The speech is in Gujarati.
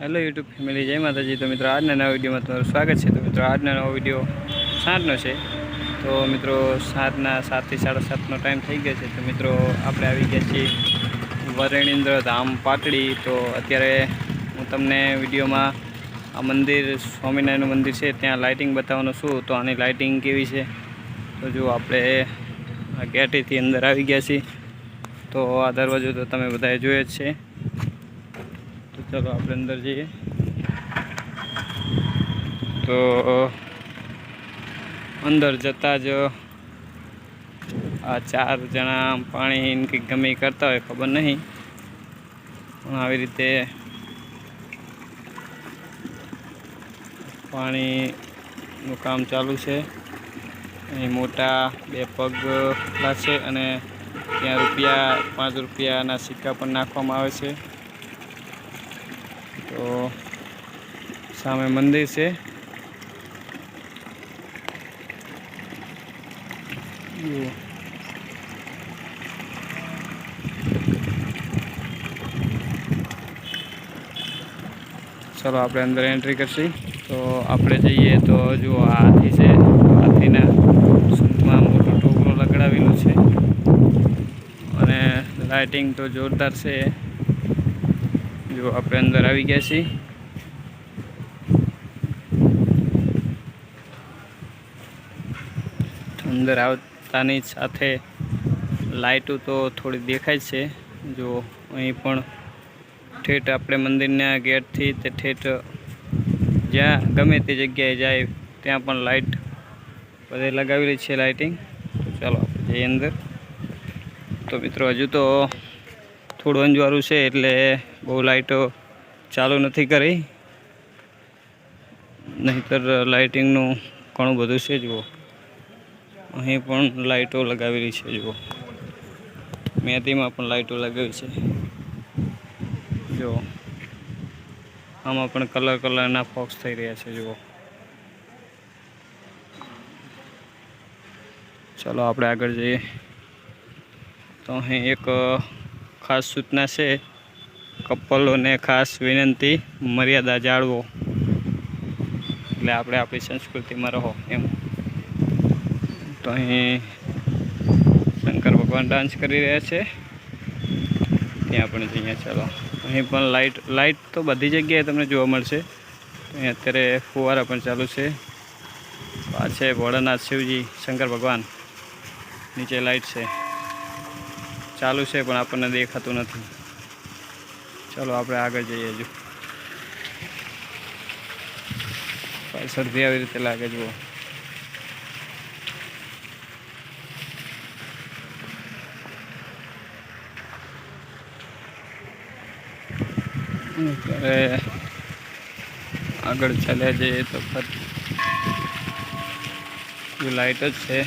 હેલો યુટ્યુબ ફેમિલી જય માતાજી. તો મિત્રો, આજના નવા વિડીયોમાં તમારું સ્વાગત છે. તો મિત્રો, આજના નવો વીડિયો સાંજનો છે. તો મિત્રો, સાંજના સાતથી સાડા સાતનો ટાઈમ થઈ ગયો છે. તો મિત્રો, આપણે આવી ગયા છીએ વરેણેન્દ્ર ધામ પાટડી. તો અત્યારે હું તમને વિડીયોમાં આ મંદિર, સ્વામિનારાયણનું મંદિર છે, ત્યાં લાઇટિંગ બતાવવાનું છું. તો આની લાઇટિંગ કેવી છે? તો જો આપણે આ ગેટેથી અંદર આવી ગયા છીએ. તો આ દરવાજો તો તમે બધાએ જોયો જ છે. ચલો આપણે અંદર જઈએ. તો અંદર જતાં જ આ ચાર જણા પાણી કંઈક ગમે કરતા હોય, ખબર નહીં. પણ આવી રીતે પાણીનું કામ ચાલુ છે. અહીં મોટા બે પગલા છે અને ત્યાં રૂપિયા પાંચ રૂપિયાના સિક્કા પણ નાખવામાં આવે છે. તો સામે મંદિર છે. ચાલો, આપણે અંદર એન્ટ્રી કરશી. તો આપણે જઈએ તો જો હાથી છે. હાથીના સૂંઢમાં મોટું ટોપલું લગાડેલું છે. અને લાઇટિંગ તો જોરદાર છે. જો આપણે અંદર આવી ગયા છીએ. અંદર આવતાની સાથે લાઇટો તો થોડી દેખાય છે. જો અહીં પણ ઠેઠ આપણે મંદિરના ગેટથી તે ઠેઠ જ્યાં ગમે તે જગ્યાએ જાય, ત્યાં પણ લાઇટ બધે લગાવેલી છે લાઇટિંગ. ચાલો આપણે જઈએ અંદર. તો મિત્રો હજુ તો થોડું અંજવાળું છે એટલે બહુ લાઇટો ચાલુ નથી કરી. નહીંતર લાઇટિંગનું ઘણું બધું છે જુઓ. અહીં પણ લાઇટો લગાવેલી છે જુઓ. મહેતીમાં પણ લાઇટો લગાવી છે. જુઓ. આમાં પણ કલર કલરના ફોક્સ થઈ રહ્યા છે જુઓ. ચાલો આપણે આગળ જઈએ. તો અહીં એક ખાસ સૂચના છે. કપલોને ખાસ વિનંતી, મર્યાદા જાળવો. એટલે આપણે આપણી સંસ્કૃતિમાં રહો એમ. તો અહીં શંકર ભગવાન ડાન્સ કરી રહ્યા છે. ત્યાં પણ જઈએ, ચાલો. અહીં પણ લાઇટ લાઇટ તો બધી જગ્યાએ તમને જોવા મળશે. અહીં અત્યારે ફુવારા પણ ચાલુ છે. આ છે ભોળાનાથ શિવજી, શંકર ભગવાન. નીચે લાઇટ છે. ચાલુ છે, પણ આપણને દેખાતું નથી. ચાલો, આપણે આગળ જઈએ હજુ પાછળથી આવી રીતે લાગે, જુઓ. આગળ ચાલ્યા જઈએ તો ફરી. લાઇટ જ છે.